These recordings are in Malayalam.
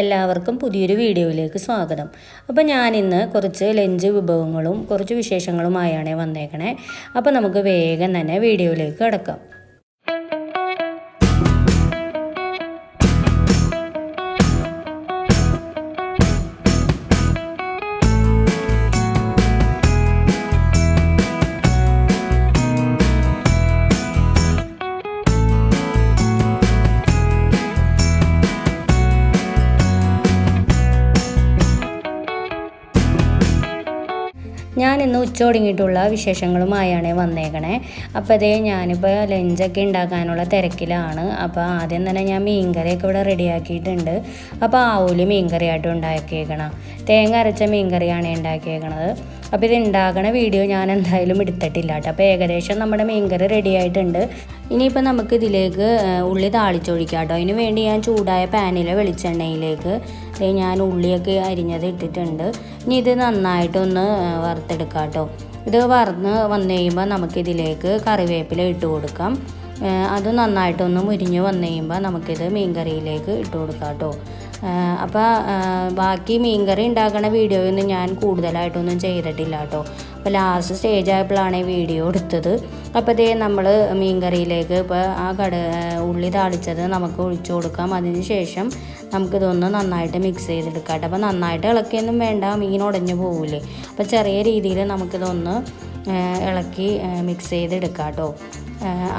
എല്ലാവർക്കും പുതിയൊരു വീഡിയോയിലേക്ക് സ്വാഗതം. അപ്പോൾ ഞാൻ ഇന്ന് കുറച്ച് ലഞ്ച് വിഭവങ്ങളും കുറച്ച് വിശേഷങ്ങളുമായാണ് വന്നേക്കണേ. അപ്പോൾ നമുക്ക് വേഗം തന്നെ വീഡിയോയിലേക്ക് കിടക്കാം. ഇന്ന് ഉച്ച ഒടുങ്ങിയിട്ടുള്ള വിശേഷങ്ങളുമായാണ് വന്നേക്കണേ. അപ്പോൾ അതേ ഞാനിപ്പോൾ ലഞ്ചൊക്കെ ഉണ്ടാക്കാനുള്ള തിരക്കിലാണ്. അപ്പോൾ ആദ്യം തന്നെ ഞാൻ മീൻകറിയൊക്കെ ഇവിടെ റെഡിയാക്കിയിട്ടുണ്ട്. അപ്പോൾ ആവൂൽ മീൻകറിയായിട്ട് ഉണ്ടാക്കിയേക്കണം. തേങ്ങ അരച്ച മീൻകറിയാണ് ഉണ്ടാക്കിയേക്കണത്. അപ്പോൾ ഇത് ഉണ്ടാക്കണ വീഡിയോ ഞാൻ എന്തായാലും എടുത്തിട്ടില്ല കേട്ടോ. അപ്പോൾ ഏകദേശം നമ്മുടെ മീൻകറി റെഡി ആയിട്ടുണ്ട് ഇനിയിപ്പോൾ നമുക്ക് ഇതിലേക്ക് ഉള്ളി താളിച്ചൊഴിക്കാം കേട്ടോ. അതിന് വേണ്ടി ഞാൻ ചൂടായ പാനിലെ വെളിച്ചെണ്ണയിലേക്ക് ഞാൻ ഉള്ളിയൊക്കെ അരിഞ്ഞത് ഇട്ടിട്ടുണ്ട്. ഇനി ഇത് നന്നായിട്ടൊന്ന് വറുത്തെടുക്കാം കേട്ടോ. ഇത് വറന്ന് വന്നു കഴിയുമ്പോൾ നമുക്കിതിലേക്ക് കറിവേപ്പില ഇട്ട് കൊടുക്കാം. അത് നന്നായിട്ടൊന്ന് മുരിഞ്ഞ് വന്നു കഴിയുമ്പോൾ നമുക്കിത് മീൻകറിയിലേക്ക് ഇട്ട് കൊടുക്കാം കേട്ടോ. അപ്പോൾ ബാക്കി മീൻകറി ഉണ്ടാക്കുന്ന വീഡിയോയൊന്നും ഞാൻ കൂടുതലായിട്ടൊന്നും ചെയ്തിട്ടില്ല കേട്ടോ. അപ്പോൾ ലാസ്റ്റ് സ്റ്റേജ് ആയപ്പോഴാണ് ഈ വീഡിയോ എടുത്തത്. അപ്പോൾ ഇതേ നമ്മൾ മീൻകറിയിലേക്ക് ഇപ്പോൾ ആ കട ഉള്ളി താളിച്ചത് നമുക്ക് ഒഴിച്ചു കൊടുക്കാം. അതിന് ശേഷം നമുക്കിതൊന്ന് നന്നായിട്ട് മിക്സ് ചെയ്തെടുക്കാം കേട്ടോ. അപ്പോൾ നന്നായിട്ട് ഇളക്കിയൊന്നും വേണ്ട മീൻ ഉടഞ്ഞു പോകില്ലേ അപ്പോൾ ചെറിയ രീതിയിൽ നമുക്കിതൊന്ന് ഇളക്കി മിക്സ് ചെയ്തെടുക്കാം കേട്ടോ.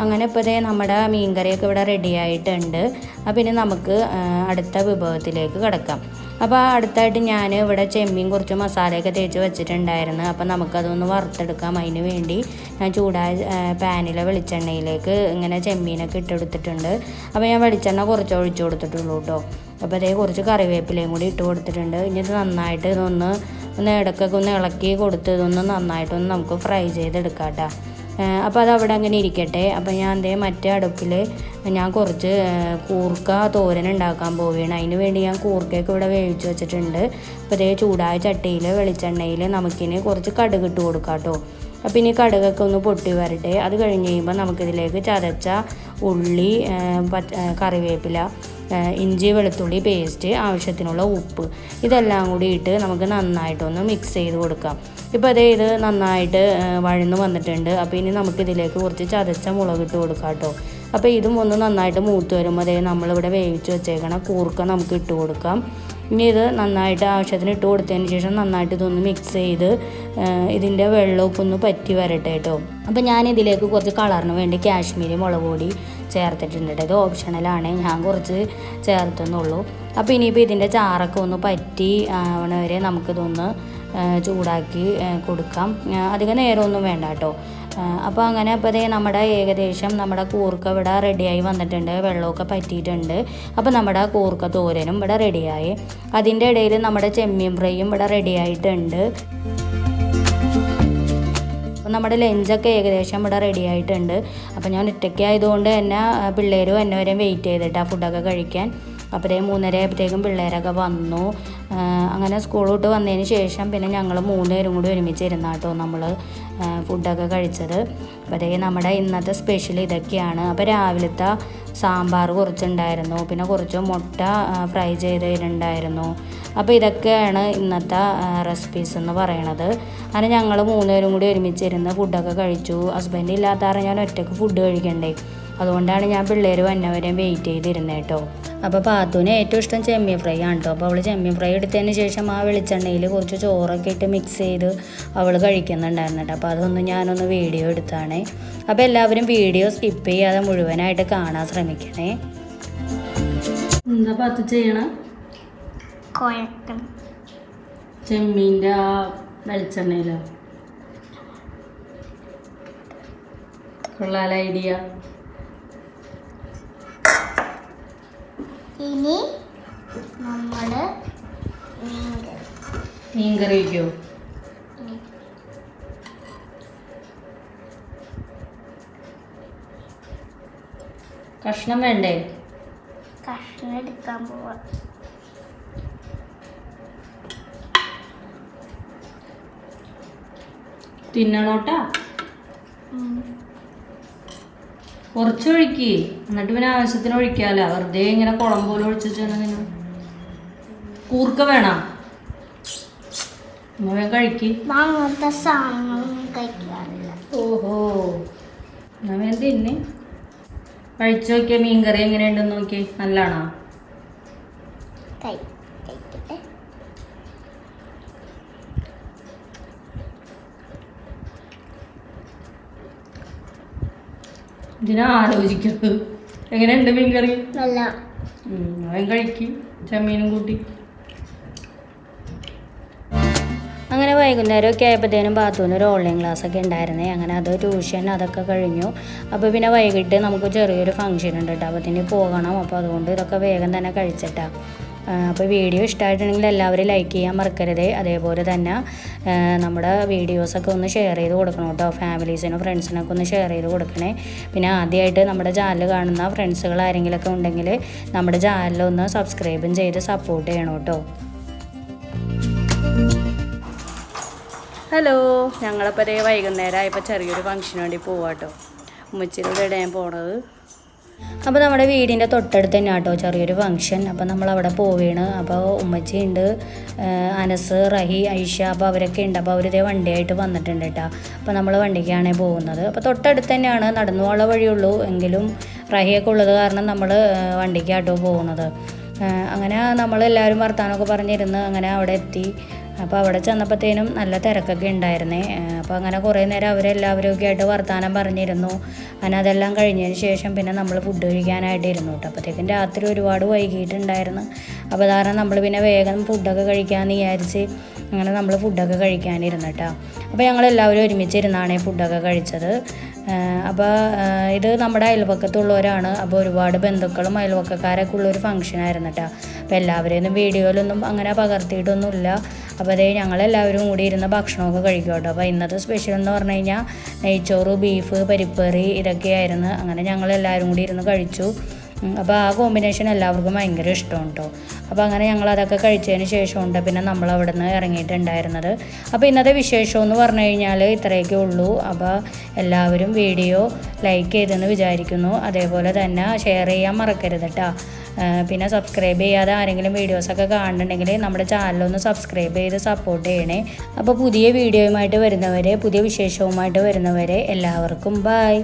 അങ്ങനെ ഇപ്പോൾ ഇതേ നമ്മുടെ മീൻകറിയൊക്കെ ഇവിടെ റെഡി ആയിട്ടുണ്ട്. അപ്പോൾ ഇനി നമുക്ക് അടുത്ത വിഭവത്തിലേക്ക് കിടക്കാം. അപ്പോൾ അടുത്തായിട്ട് ഞാൻ ഇവിടെ ചെമ്മീൻ കുറച്ച് മസാലയൊക്കെ തേച്ച് വെച്ചിട്ടുണ്ടായിരുന്നു. അപ്പോൾ നമുക്കതൊന്ന് വറുത്തെടുക്കാം. അതിന് വേണ്ടി ഞാൻ ചൂടായ പാനിലെ വെളിച്ചെണ്ണയിലേക്ക് ഇങ്ങനെ ചെമ്മീനൊക്കെ ഇട്ടെടുത്തിട്ടുണ്ട്. അപ്പോൾ ഞാൻ വെളിച്ചെണ്ണ കുറച്ച് ഒഴിച്ചു കൊടുത്തിട്ടുള്ളൂ കേട്ടോ അപ്പോൾ അതേ കുറച്ച് കറിവേപ്പിലയും കൂടി ഇട്ട് കൊടുത്തിട്ടുണ്ട്. ഇനി ഇത് നന്നായിട്ട് ഇതൊന്ന് ഒന്ന് ഇടയ്ക്കൊക്കെ ഒന്ന് ഇളക്കി കൊടുത്ത് ഇതൊന്ന് നന്നായിട്ടൊന്ന് നമുക്ക് ഫ്രൈ ചെയ്തെടുക്കാം കേട്ടോ അപ്പോൾ അത് അവിടെ അങ്ങനെ ഇരിക്കട്ടെ. അപ്പോൾ ഞാൻ എന്തേ മറ്റേ അടുപ്പിൽ ഞാൻ കുറച്ച് കൂർക്ക തോരൻ ഉണ്ടാക്കാൻ പോവുകയാണ്. അതിന് വേണ്ടി ഞാൻ കൂർക്കയൊക്കെ ഇവിടെ വേവിച്ച് വെച്ചിട്ടുണ്ട്. അപ്പോൾ ഇതേ ചൂടായ ചട്ടിയിൽ വെളിച്ചെണ്ണയിൽ നമുക്കിനി കുറച്ച് കടുക് ഇട്ട് കൊടുക്കാം കേട്ടോ അപ്പോൾ ഇനി കടുകൊക്കെ ഒന്ന് പൊട്ടി വരട്ടെ. അത് കഴിഞ്ഞ് കഴിയുമ്പോൾ നമുക്കിതിലേക്ക് ചതച്ച ഉള്ളി കറിവേപ്പില ഇഞ്ചി വെളുത്തുള്ളി പേസ്റ്റ് ആവശ്യത്തിനുള്ള ഉപ്പ് ഇതെല്ലാം കൂടി ഇട്ട് നമുക്ക് നന്നായിട്ടൊന്ന് മിക്സ് ചെയ്ത് കൊടുക്കാം. ഇപ്പോൾ അതേ ഇത് നന്നായിട്ട് വഴന്ന് വന്നിട്ടുണ്ട്. അപ്പോൾ ഇനി നമുക്കിതിലേക്ക് കുറച്ച് ചതച്ച മുളക് ഇട്ട് കൊടുക്കാം കേട്ടോ. അപ്പോൾ ഇതും ഒന്ന് നന്നായിട്ട് മൂത്ത് വരുമ്പോൾ അതേ നമ്മളിവിടെ വേവിച്ച് വെച്ചേക്കണ കൂർക്ക നമുക്ക് ഇട്ട് കൊടുക്കാം. ഇനി ഇത് നന്നായിട്ട് ആവശ്യത്തിന് ഇട്ട് കൊടുത്തതിന് ശേഷം നന്നായിട്ട് ഇതൊന്ന് മിക്സ് ചെയ്ത് ഇതിന്റെ വെള്ളമൊക്കെ ഒന്ന് പറ്റി വരട്ടെ കേട്ടോ അപ്പോൾ ഞാൻ ഇതിലേക്ക് കുറച്ച് കളറിന് വേണ്ടി കാശ്മീരി മുളക് പൊടി ചേർത്തിട്ടുണ്ട് ഇത് ഓപ്ഷണലാണ് ഞാൻ കുറച്ച് ചേർത്തെന്നുള്ളൂ. അപ്പോൾ ഇനിയിപ്പോൾ ഇതിന്റെ ചാറൊക്കെ ഒന്ന് പറ്റി ആവണവരെ നമുക്കിതൊന്ന് ചൂടാക്കി കൊടുക്കാം. അധികം നേരമൊന്നും വേണ്ട കേട്ടോ അപ്പോൾ അങ്ങനെ അപ്പോൾ അതേ നമ്മുടെ ഏകദേശം നമ്മുടെ കൂർക്ക ഇവിടെ റെഡിയായി വന്നിട്ടുണ്ട്. വെള്ളമൊക്കെ പറ്റിയിട്ടുണ്ട്. അപ്പോൾ നമ്മുടെ കൂർക്ക തോരനും ഇവിടെ റെഡിയായി അതിന്റെ ഇടയിൽ നമ്മുടെ ചെമ്മീൻ ഫ്രൈയും ഇവിടെ റെഡിയായിട്ടുണ്ട് അപ്പോൾ നമ്മുടെ ലഞ്ചൊക്കെ ഏകദേശം ഇവിടെ റെഡി ആയിട്ടുണ്ട് അപ്പോൾ ഞാൻ ഒറ്റയ്ക്ക് ആയതുകൊണ്ട് തന്നെ പിള്ളേരും എന്നെ വരെയും വെയിറ്റ് ചെയ്തിട്ടാണ് ഫുഡൊക്കെ കഴിക്കാൻ. അപ്പോഴേ മൂന്നര ആയപ്പോഴത്തേക്കും പിള്ളേരൊക്കെ വന്നു. അങ്ങനെ സ്കൂൾ വന്നതിന് ശേഷം പിന്നെ ഞങ്ങൾ മൂന്നുപേരും കൂടി ഒരുമിച്ച് ഇരുന്നാട്ടോ നമ്മൾ ഫുഡൊക്കെ കഴിച്ചത്. അപ്പോഴേ നമ്മുടെ ഇന്നത്തെ സ്പെഷ്യൽ ഇതൊക്കെയാണ്. അപ്പോൾ രാവിലത്തെ സാമ്പാർ കുറച്ചുണ്ടായിരുന്നു. പിന്നെ കുറച്ച് മുട്ട ഫ്രൈ ചെയ്തിട്ടുണ്ടായിരുന്നു അപ്പോൾ ഇതൊക്കെയാണ് ഇന്നത്തെ റെസിപ്പീസ് എന്ന് പറയണത്. അങ്ങനെ ഞങ്ങൾ മൂന്നുപേരും കൂടി ഒരുമിച്ചിരുന്ന് ഫുഡൊക്കെ കഴിച്ചു. ഹസ്ബൻഡ് ഇല്ലാത്ത ഞാൻ ഒറ്റയ്ക്ക് ഫുഡ് കഴിക്കണ്ടേ. അതുകൊണ്ടാണ് ഞാൻ പിള്ളേർ വന്നവരെയും വെയിറ്റ് ചെയ്തിരുന്നത് കേട്ടോ അപ്പോൾ പാത്തുവിന് ഏറ്റവും ഇഷ്ടം ചെമ്മീൻ ഫ്രൈ ആണ് കേട്ടോ അപ്പോൾ അവൾ ചെമ്മീൻ ഫ്രൈ എടുത്തതിന് ശേഷം ആ വെളിച്ചെണ്ണയിൽ കുറച്ച് ചോറൊക്കെ ഇട്ട് മിക്സ് ചെയ്ത് അവൾ കഴിക്കുന്നുണ്ടായിരുന്നു കേട്ടോ അപ്പോൾ അതൊന്ന് ഞാനൊന്ന് വീഡിയോ എടുത്താണ്. അപ്പോൾ എല്ലാവരും വീഡിയോ സ്കിപ്പ് ചെയ്യാതെ മുഴുവനായിട്ട് കാണാൻ ശ്രമിക്കണേ. എന്താ പാത്തു ചെയ്യണം? ചെമ്മീന്റെ ആ വെളിച്ചെണ്ണയിലോ? കൊള്ളാല ഐഡിയ. ഇനി നമ്മൾ മീൻ കറി വയ്ക്കോ കഷ്ണം വേണ്ടേ? കഷ്ണം എടുക്കാൻ പോവാം. തിന്നണോട്ടാ? കുറച്ചൊഴിക്ക്. എന്നിട്ട് പിന്നെ ആവശ്യത്തിന് ഒഴിക്കാലോ വെറുതെ ഇങ്ങനെ കുളം പോലെ ഒഴിച്ചു വെച്ചാൽ കൂർക്ക വേണം? വേഗം കഴിക്ക്. ഓഹോ. എന്നാ വേണ്ട കഴിച്ചു നോക്കിയ മീൻകറി എങ്ങനെയുണ്ടെന്ന് നോക്കി നല്ലതാണോ? ഇതിനാ ആലോചിക്കുന്നത്. എങ്ങനെയുണ്ട് മീൻകറി? നല്ല. അവൻ കഴിക്കും. ചെമ്മീനും കൂട്ടി. അങ്ങനെ വൈകുന്നേരം ഒക്കെ ആയപ്പോഴത്തേനും ബാത്റൂമിൽ ഒരു ഓൺലൈൻ ക്ലാസ് ഒക്കെ ഉണ്ടായിരുന്നേ. അങ്ങനെ അത് ട്യൂഷൻ അതൊക്കെ കഴിഞ്ഞു. അപ്പോൾ പിന്നെ വൈകിട്ട് നമുക്ക് ചെറിയൊരു ഫംഗ്ഷൻ ഉണ്ട് കേട്ടോ അപ്പോൾ പോകണം. അപ്പോൾ അതുകൊണ്ട് ഇതൊക്കെ വേഗം തന്നെ കഴിച്ചിട്ടാ. അപ്പോൾ വീഡിയോ ഇഷ്ടമായിട്ടുണ്ടെങ്കിൽ എല്ലാവരും ലൈക്ക് ചെയ്യാൻ മറക്കരുത്. അതേപോലെ തന്നെ നമ്മുടെ വീഡിയോസൊക്കെ ഒന്ന് ഷെയർ ചെയ്ത് കൊടുക്കണം കേട്ടോ. ഫാമിലീസിനും ഫ്രണ്ട്സിനൊക്കെ ഒന്ന് ഷെയർ ചെയ്ത് കൊടുക്കണേ. പിന്നെ ആദ്യമായിട്ട് നമ്മുടെ ചാനൽ കാണുന്ന ഫ്രണ്ട്സുകൾ ആരെങ്കിലുമൊക്കെ ഉണ്ടെങ്കിൽ നമ്മുടെ ചാനലൊന്ന് സബ്സ്ക്രൈബും ചെയ്ത് സപ്പോർട്ട് ചെയ്യണം കേട്ടോ. ഹലോ ഞങ്ങളപ്പോൾ വൈകുന്നേരം ആയപ്പോൾ ചെറിയൊരു ഫംഗ്ഷന് വേണ്ടി പോവാട്ടോ ഉമ്മച്ചിയുടെ ഇടയാൻ പോണത്. അപ്പോൾ നമ്മുടെ വീടിന്റെ തൊട്ടടുത്ത് തന്നെ കേട്ടോ ചെറിയൊരു ഫംഗ്ഷൻ. അപ്പോൾ നമ്മൾ അവിടെ പോവുകയാണ്. അപ്പോൾ ഉമ്മച്ചിയുണ്ട് അനസ് റഹി ഐഷ അപ്പോൾ അവരൊക്കെ ഉണ്ട്. അപ്പോൾ അവരിതേ വണ്ടിയായിട്ട് വന്നിട്ടുണ്ട് കേട്ടോ. അപ്പോൾ നമ്മൾ വണ്ടിക്കാണ് പോകുന്നത്. അപ്പോൾ തൊട്ടടുത്ത് തന്നെയാണ് നടന്നു പോകാനുള്ള വഴിയുള്ളൂ. എങ്കിലും റഹിയൊക്കെ ഉള്ളത് കാരണം നമ്മൾ വണ്ടിക്കാട്ടോ പോകുന്നത്. അങ്ങനെ നമ്മളെല്ലാവരും വർത്താനമൊക്കെ പറഞ്ഞിരുന്ന് അങ്ങനെ അവിടെ എത്തി. അപ്പോൾ അവിടെ ചെന്നപ്പോഴത്തേനും നല്ല തിരക്കൊക്കെ ഉണ്ടായിരുന്നേ. അപ്പോൾ അങ്ങനെ കുറേ നേരം അവരെല്ലാവരും ഒക്കെ ആയിട്ട് വർത്തമാനം പറഞ്ഞിരുന്നു. അങ്ങനെ അതെല്ലാം കഴിഞ്ഞതിന് ശേഷം പിന്നെ നമ്മൾ ഫുഡ് കഴിക്കാനായിട്ട് ഇരുന്നു കേട്ടോ. അപ്പോഴത്തേക്കും രാത്രി ഒരുപാട് വൈകിട്ടുണ്ടായിരുന്നു അപ്പോൾ കാരണം നമ്മൾ പിന്നെ വേഗം ഫുഡൊക്കെ കഴിക്കാമെന്ന് വിചാരിച്ച് അങ്ങനെ നമ്മൾ ഫുഡൊക്കെ കഴിക്കാനിരുന്നു കേട്ടോ. അപ്പോൾ ഞങ്ങളെല്ലാവരും ഒരുമിച്ചിരുന്നാണ് ഫുഡൊക്കെ കഴിച്ചത്. അപ്പോൾ ഇത് നമ്മുടെ അയൽവക്കത്തുള്ളവരാണ്. അപ്പോൾ ഒരുപാട് ബന്ധുക്കളും അയൽവക്കക്കാരൊക്കെ ഉള്ളൊരു ഫംഗ്ഷനായിരുന്നു കേട്ടോ അപ്പോൾ എല്ലാവരെയൊന്നും വീഡിയോയിലൊന്നും അങ്ങനെ പകർത്തിയിട്ടൊന്നുമില്ല. അപ്പോൾ അതേ ഞങ്ങളെല്ലാവരും കൂടി ഇരുന്ന് ഭക്ഷണമൊക്കെ കഴിക്കും കേട്ടോ. അപ്പോൾ ഇന്നത്തെ സ്പെഷ്യൽ എന്ന് പറഞ്ഞു കഴിഞ്ഞാൽ നെയ്ച്ചോറ് ബീഫ് പരിപ്പേറി ഇതൊക്കെയായിരുന്നു. അങ്ങനെ ഞങ്ങളെല്ലാവരും കൂടി ഇരുന്ന് കഴിച്ചു. അപ്പോൾ ആ കോമ്പിനേഷൻ എല്ലാവർക്കും ഭയങ്കര ഇഷ്ടമാണ് കേട്ടോ അപ്പോൾ അങ്ങനെ ഞങ്ങൾ അതൊക്കെ കഴിച്ചതിന് ശേഷമുണ്ട് പിന്നെ നമ്മൾ അവിടെ നിന്ന് ഇറങ്ങിയിട്ടുണ്ടായിരുന്നത്. അപ്പോൾ ഇന്നത്തെ വിശേഷം എന്ന് പറഞ്ഞു കഴിഞ്ഞാൽ ഇത്രയൊക്കെ ഉള്ളൂ. അപ്പോൾ എല്ലാവരും വീഡിയോ ലൈക്ക് ചെയ്തെന്ന് വിചാരിക്കുന്നു. അതേപോലെ തന്നെ ഷെയർ ചെയ്യാൻ മറക്കരുത് കേട്ടോ പിന്നെ സബ്സ്ക്രൈബ് ചെയ്യാതെ ആരെങ്കിലും വീഡിയോസൊക്കെ കാണുന്നുണ്ടെങ്കിൽ നമ്മുടെ ചാനലൊന്ന് സബ്സ്ക്രൈബ് ചെയ്ത് സപ്പോർട്ട് ചെയ്യണേ. അപ്പോൾ പുതിയ വീഡിയോയുമായിട്ട് വരുന്നവരെ പുതിയ വിശേഷവുമായിട്ട് വരുന്നവരെ എല്ലാവർക്കും ബായ്